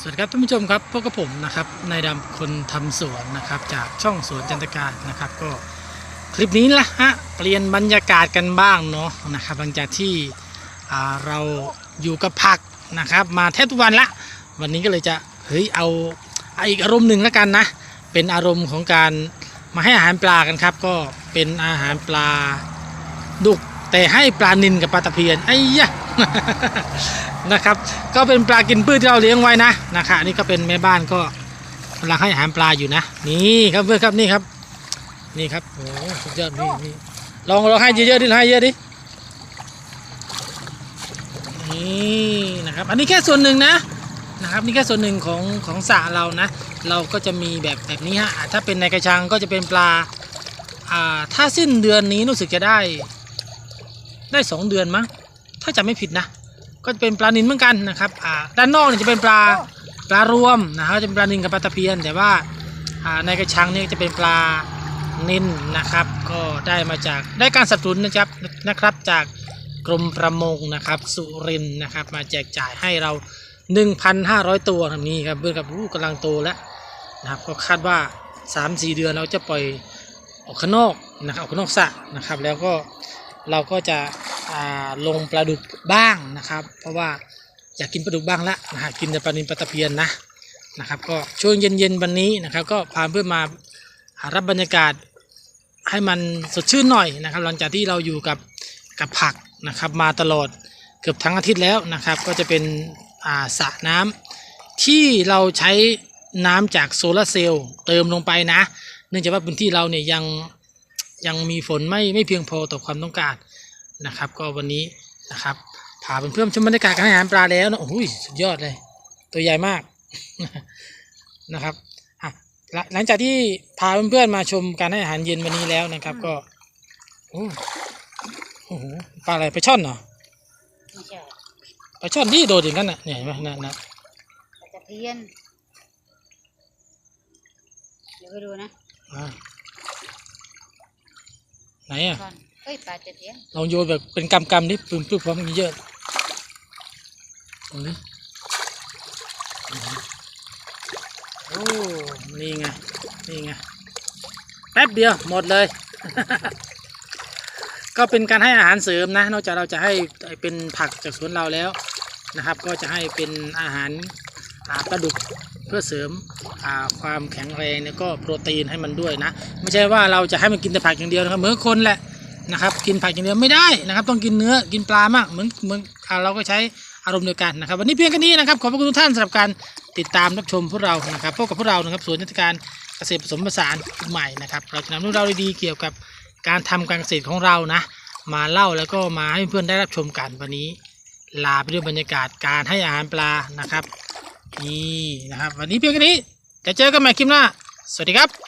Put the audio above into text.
สวัสดีครับท่านผู้ชมครับพวกกับผมนะครับนายดำคนทำสวนนะครับจากช่องสวนจันตการนะครับ ก็คลิปนี้ละฮะเปลี่ยนบรรยากาศกันบ้างเนาะนะครับหลังจากที่เราอยู่กับผักนะครับ มาแทบทุกวันละ วันนี้ก็เลยจะเฮ้ยเอาเอาอีกอารมณ์หนึ่งแล้วกันนะ เป็นอารมณ์ของการมาให้อาหารปลากันครับ ก็เป็นอาหารปลาดุกแต่ให้ปลานินกับปลาตะเพียนไอ้ยะ นะครับ ก็เป็นปลากินพืชที่เราเลี้ยงไว้นะนะครับนี่ก็เป็นแม่บ้านก็กำลังให้อาหารปลาอยู่นะ นี่ครับเพื่อนครับนี่ครับ นี่ครับโอ้สุดยอดนี่นี่ลองลองให้เยอะๆดิให้เยอะดินี่นะครับ อันนี้แค่ส่วนหนึ่งนะนะครับนี่แค่ส่วนหนึ่งของของสระเรานะ เราก็จะมีแบบแบบนี้ฮะถ้าเป็นในกระชังก็จะเป็นปลาอ่าถ้าสิ้นเดือนนี้รู้สึกจะได้ ได้สองเดือนมั้งถ้าจำไม่ผิดนะ ก็จะเป็นปลานินเหมือนกันนะครับอ่าด้านนอกเนี่ยจะเป็นปลาปลารวมนะครับจะเป็นปลานินกับปลาตะเพียน แต่ว่าอ่าในกระชังนี่จะเป็นปลานินนะครับ ก็ได้มาจากได้การสนับสนุนนะครับนะครับจากกรมประมงนะครับสุรินนะครับ มาแจกจ่ายให้เรา 1,500 ตัวครับนี่ครับเพื่อนกับอู้กำลังโตแล้วนะครับก็คาดว่า 3-4 เดือนเราจะปล่อยออกข้างนอกนะครับออกข้างนอกสระนะครับ แล้วก็เราก็จะ ลงปลาดุกบ้างนะครับ เพราะว่าอยากกินปลาดุกบ้างละนะฮะกินแต่ปลานินปลาตะเพียนนะนะครับก็ช่วงเย็นๆวันนี้นะครับ ก็พาเพื่อนมาหารับบรรยากาศให้มันสดชื่นหน่อยนะครับ หลังจากที่เราอยู่กับกับผักนะครับมาตลอดเกือบทั้งอาทิตย์แล้วนะครับ ก็จะเป็นสระน้ำที่เราใช้น้ำจากโซลาร์เซลล์เติมลงไปนะ เนื่องจากว่าพื้นที่เราเนี่ยยังยังมีฝนไม่ไม่เพียงพอต่อความต้องการ นะครับ ก็วันนี้นะครับพาเพื่อนๆชมบรรยากาศการให้อาหารปลาแล้วนะโอ้โหสุดยอดเลย ตัวใหญ่มากนะครับอะหลังหลังจากที่พาเพื่อนๆมาชมการให้อาหารเย็นวันนี้แล้วนะครับ ก็โอ้โอ้โหปลาอะไรไปลาช่อนเหรอไม่ใช่ปลาช่อนที่โดดอย่างนั้นน่ะเนี่ยเห็นไหมนั่นนะปลาตะเพียนเดี๋ยวไปดูนะอ่าไหนอะก่อนเอ้ ยปลาตะเพียลองโยนแบบเป็นกำกำๆดิปึ้มปึ้มพร้อมกันเยอะตรงนี้โอ้นี่ไงนี่ไงแป๊บเดียวหมดเลย ก็เป็นการให้อาหารเสริมนะ นอกจากเราจะให้เป็นผักจากสวนเราแล้วนะครับ ก็จะให้เป็นอาหารอ่าปลาดุกเพื่อเสริมความแข็งแรงแล้วก็โปรตีนให้มันด้วยนะ ไม่ใช่ว่าเราจะให้มันกินแต่ผักอย่างเดียวนะครับเหมือนคนแหละ นะครับ กินผักอย่างเดียวไม่ได้นะครับ ต้องกินเนื้อกินปลามากเหมือนเหมือนเราก็ใช้อารมณ์เดียวกันนะครับ วันนี้เพียงแค่นี้นะครับ ขอบพระคุณทุกท่านสำหรับการติดตามรับชมพวกเรานะครับพบกับพวกเรานะครับสวนยุทการเกษตรผสมผสานใหม่นะครับ เราจะนำเรื่องราวดีๆเกี่ยวกับการทำการเกษตรของเรานะ มาเล่าแล้วก็มาให้เพื่อนได้รับชมกันวันนี้ ลาไปด้วยบรรยากาศการให้อาหารปลานะครับนี่นะครับ วันนี้เพียงแค่นี้จะเจอกันใหม่คลิปหน้า สวัสดีครับ